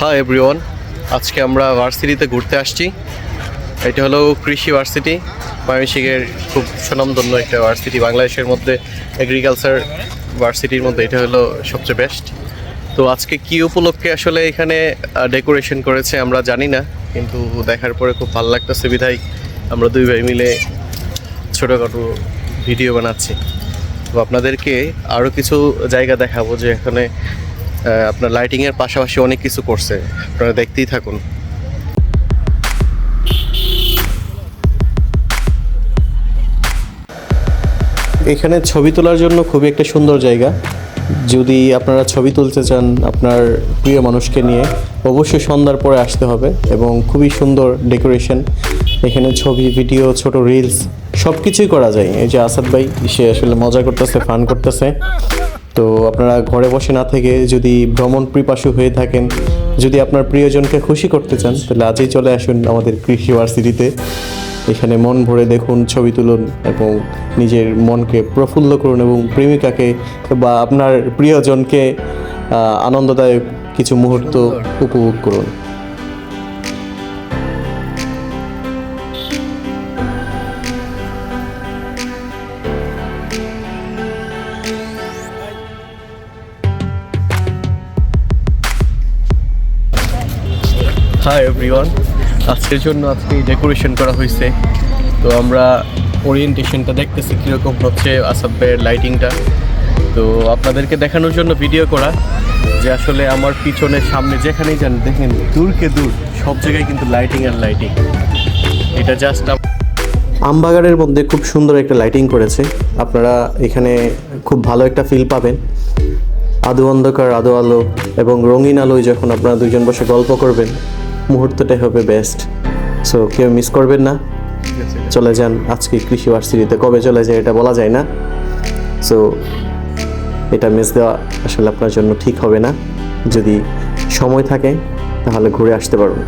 Hi everyone আজকে আমরা ভার্সিটিতে ঘুরতে আসছি। এটা হলো কৃষি ভার্সিটি ময়মনসিংহের খুব সুনামধন্য একটা ভার্সিটি বাংলাদেশের মধ্যে এগ্রিকালচার ভার্সিটির মধ্যে এটা হলো সবচেয়ে বেস্ট তো আজকে কি উপলক্ষে আসলে এখানে ডেকোরেশন করেছে আমরা জানি না, কিন্তু দেখার পরে খুব ভালো লাগতেছে বিধায় আমরা দুই ভাই মিলে ছোটোখাটো ভিডিও বানাচ্ছি। তো আপনাদেরকে আরও কিছু জায়গা দেখাবো যে এখানে আপনার লাইটিংয়ের পাশাপাশি অনেক কিছু করছে। আপনারা দেখতেই থাকুন। এখানে ছবি তোলার জন্য খুবই একটা সুন্দর জায়গা। যদি আপনারা ছবি তুলতে চান আপনার প্রিয় মানুষকে নিয়ে, অবশ্যই সন্ধ্যার পরে আসতে হবে এবং খুবই সুন্দর ডেকোরেশন। এখানে ছবি, ভিডিও, ছোট রিলস সব কিছুই করা যায়। এই যে আসাদ ভাই, সে আসলে মজা করতেছে ফান করতেছে। তো আপনারা ঘরে বসে না থেকে যদি ভ্রমণ প্রিপাশু হয়ে থাকেন, যদি আপনার প্রিয়জনকে খুশি করতে চান, তাহলে আজই চলে আসুন আমাদের কৃষি ভার্সিটিতে। এখানে মন ভরে দেখুন, ছবি তুলুন এবং নিজের মনকে প্রফুল্ল করুন এবং প্রেমিকাকে বা আপনার প্রিয়জনকে আনন্দদায়ক কিছু মুহূর্ত উপভোগ করুন। Hi everyone. আজকের জন্য আজকে ডেকোরেশন করা হয়েছে। তো আমরা ওরিয়েন্টেশনটা দেখতেছি কীরকম হচ্ছে আসাদ লাইটিংটা তো আপনাদেরকে দেখানোর জন্য ভিডিও করা। যে আসলে আমার পিছনে সামনে যেখানেই যান, দেখেন দূরকে দূর সব জায়গায় কিন্তু লাইটিং আর লাইটিং এটা জাস্ট আমবাগানের মধ্যে খুব সুন্দর একটা লাইটিং করেছে। আপনারা এখানে খুব ভালো একটা ফিল পাবেন। আদো অন্ধকার, আদো আলো এবং রঙিন আলোয় যখন আপনারা দুজন বসে গল্প করবেন মুহূর্তটাই হবে বেস্ট সো কেউ মিস করবেন না। চলে যান আজকে কৃষি ভার্সিটিতে কবে চলে যায় এটা বলা যায় না। সো এটা মিস দেওয়া আসলে আপনার জন্য ঠিক হবে না। যদি সময় থাকে তাহলে ঘুরে আসতে পারবেন